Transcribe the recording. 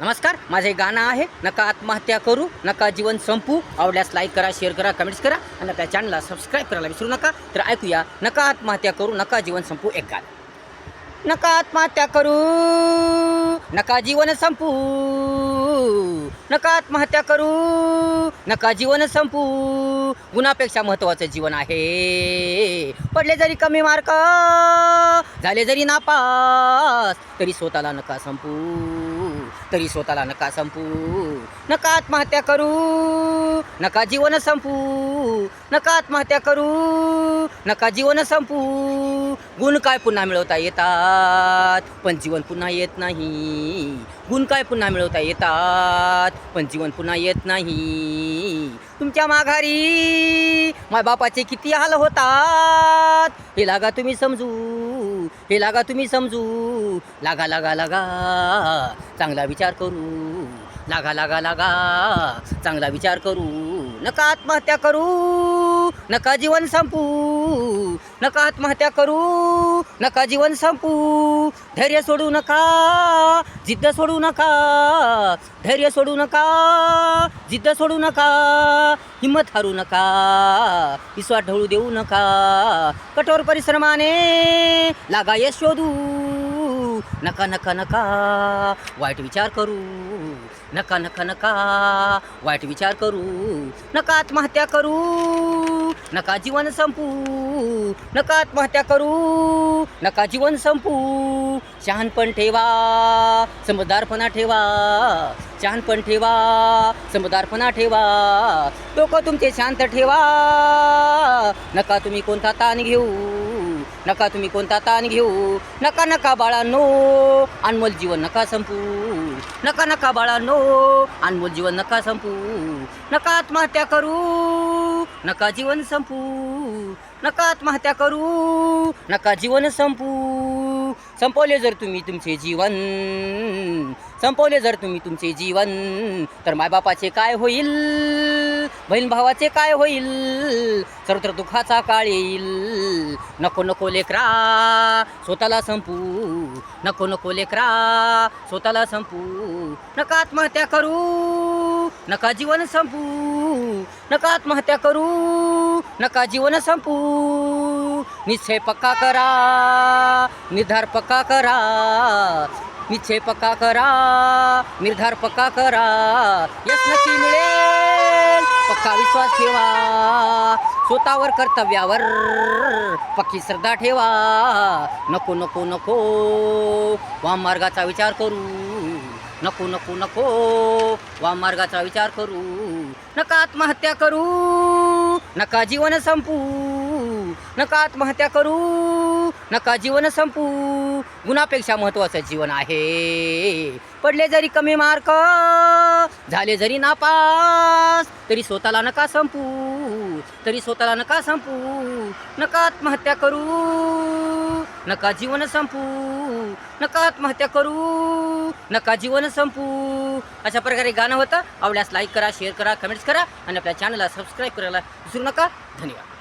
नमस्कार माझे गाणं आहे नका आत्महत्या करू नका जीवन संपू. आवडल्यास लाईक करा शेअर करा कमेंट्स करा आणि आपल्या चॅनलला सबस्क्राईब करायला विसरू नका. तर ऐकूया नका आत्महत्या करू नका जीवन संपू एक गाणं. नका आत्महत्या करू नका जीवन संपू. नका आत्महत्या करू नका जीवन संपू. गुणापेक्षा महत्त्वाचं जीवन आहे. पडले जरी कमी मार्क झाले जरी नापास तरी स्वतःला नका संपू. तरी स्वतःला नका संपू. नका आत्महत्या करू. नका जीवन संपू. नका आत्महत्या करू. नका जीवन संपू. गुण काय पुन्हा मिळवता येतात पण जीवन पुन्हा येत नाही. गुण काय पुन्हा मिळवता येतात पण जीवन पुन्हा येत नाही. तुमच्या माघारी बापाचे किती हाल होतात. हे लागा तुम्ही समजू हे लागा तुम्ही समजू. लागा लागा लागा चांगला विचार करू. लागा लागा लागा चांगला विचार करू. नका आत्महत्या करू. नका जीवन संपू नका आत्महत्या करू नका जीवन संपू. धैर्य सोडू नका जिद्द सोडू नका धैर्य सोडू नका जिद्द सोडू नका हिंमत हारू नका विश्वास ढवळू देऊ नका. कठोर परिश्रमाने लागा यश शोधू नका नका नका वाईट विचार करू नका नका नका वाईट विचार करू नका आत्महत्या करू. नका जीवन संपू नका आत्महत्या करू नका जीवन संपू. शहाणपण ठेवा समजदारपणा ठेवा शहाणपण ठेवा समजदारपणा ठेवा. लोक तुमचे शांत ठेवा नका तुम्ही कोणता ताण घेऊ. नका तुम्ही कोणता ताण घेऊ. नका नका बाळांनो अनमोल जीवन नका संपू. नका नका बाळांनो अनमोल जीवन नका संपू. नका आत्महत्या करू. नका जीवन संपू. नका आत्महत्या करू. नका जीवन संपू. संपवले जर तुम्ही तुमचे जीवन. संपवले जर तुम्ही तुमचे जीवन तर मायबापाचे काय होईल? बहीण भावाचे काय होईल? सर्वत्र दुःखाचा काळ येईल. नको नको लेकरा स्वतःला संपू. नको नको लेकरा स्वतःला संपू. नका आत्महत्या करू. नका जीवन संपू. नका आत्महत्या करू. नका जीवन संपू. निश्चय पक्का करा. निर्धार पक्का करा. निश्चय पक्का करा. निर्धार पक्का करा. यश नक्की मिळेल. पक्का विश्वास ठेवा. स्वतःवर कर्तव्यावर पक्की श्रद्धा ठेवा. नको नको नको. वाम मार्गाचा विचार करू. नको नको नको. वाम मार्गाचा विचार करू. नका आत्महत्या करू. नका जीवन संपू. नका आत्महत्या करू. नका जीवन संपू. गुणापेक्षा महत्त्वाचं जीवन आहे. पडले जरी कमी मार्क झाले जरी नापास तरी स्वतःला नका संपू. तरी स्वतःला नका संपू. नका आत्महत्या करू. नका जीवन संपू. नका आत्महत्या करू. नका जीवन संपू. अशा प्रकारे गाणं होतं. आवडल्यास लाईक करा शेअर करा कमेंट्स करा आणि आपल्या चॅनलला सबस्क्राईब करायला विसरू नका. धन्यवाद.